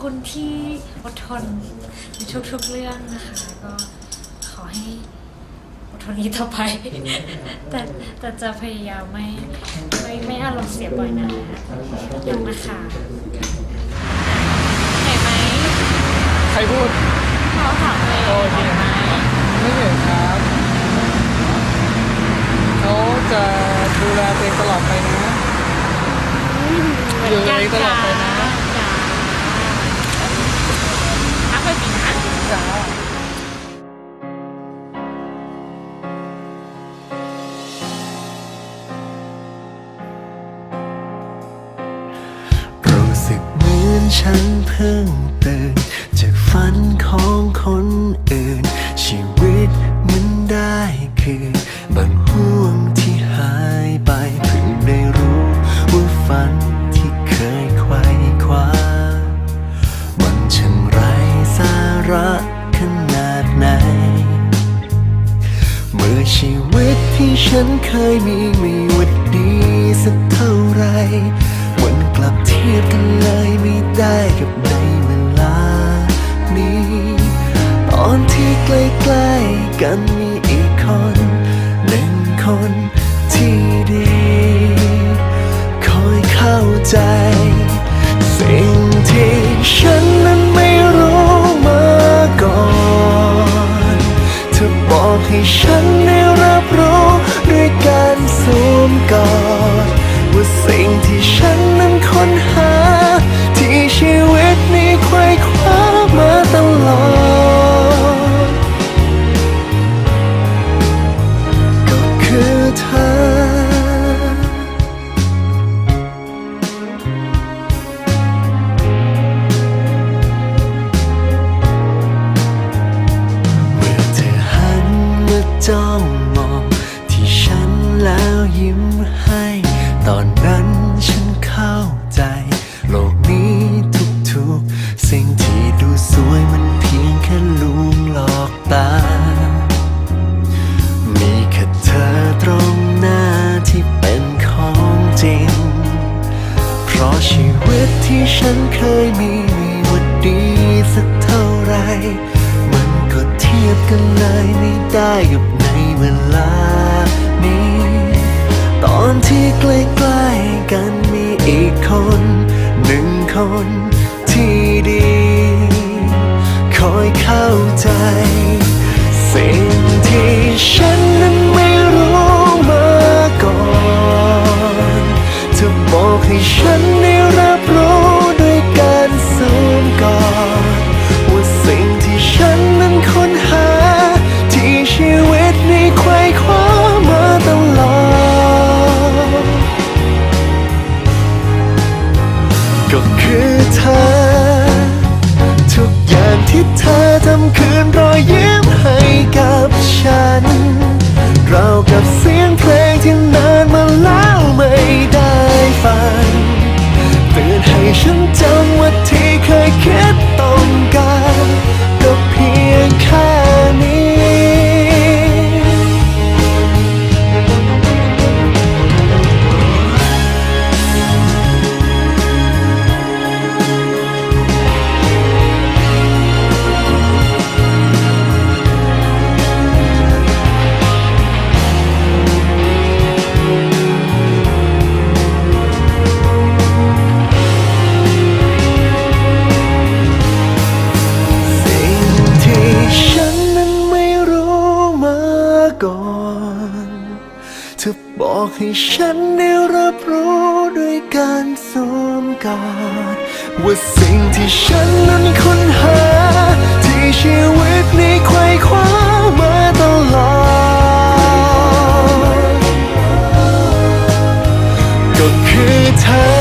คุณที่อดทนในทุกๆเรื่องนะคะ ก็ขอให้อดทนนี้ต่อไป แต่แต่จะพยายามไม่ไม่ไม่อารมณ์เสียบ่อยนะคะรักนะคะเห็นไหมใครพูดเขาถามเลยโอเคเห็นไหมไม่เห็นครับเขาจะดูแลตัวเองตลอดไปนะเหมือนกันอยู่กับเองตลอดไปนะ ฉันเพิ่งตื่นจากฝันของคนอื่น ชีวิตมันได้คืนบางห่วงที่หายไปเพิ่งได้รู้ว่าฝันที่เคยไขว้คว้ามันช่างไร้สาระขนาดไหน เมื่อชีวิตที่ฉันเคยมีไม่ว่าดีสักเท่าไหรมันกลับเทียบกันเลยไม่ได้ กับในเวลานี้ ตอนที่ใกล้ๆกันมีอีกคนหนึ่งคนที่ดี คอยเข้าใจ สิ่งที่ฉันนั้นไม่รู้มาก่อนเธอบอกให้ฉันได้รับรู้ด้วยการสวมกอดว่าสิ่งที่ฉันนั้นค้น จ้องมอง ที่ฉันแล้วยิ้มให้ ตอนนั้นฉันเข้าใจ โลกนี้ทุกๆ สิ่งที่ดูสวยมันเพียงแค่ลวงหลอกตา มีแค่เธอตรงหน้าที่เป็นของจริง เพราะชีวิตที่ฉันเคยมีไม่ว่าดีสักเท่าไร มันก็เทียบกันเลยไม่ได้กับ เวลานี้ ตอนที่ใกล้ๆกันมีอีกคน หนึ่งคนที่ดี คอยเข้าใจ สิ่งที่ฉันำคืนรอยยิ้มให้กับฉัน เรากับเสียงเพลงที่นานมาแล้วไม่ได้ฟังเตือนให้ฉันจ บอกให้ฉันได้รับรู้ด้วยการสวมกอดว่าสิ่งที่ฉันนั้นค้นหา ที่ชีวิตนี้ไขว้คว้ามาตลอด ก็คือเธอ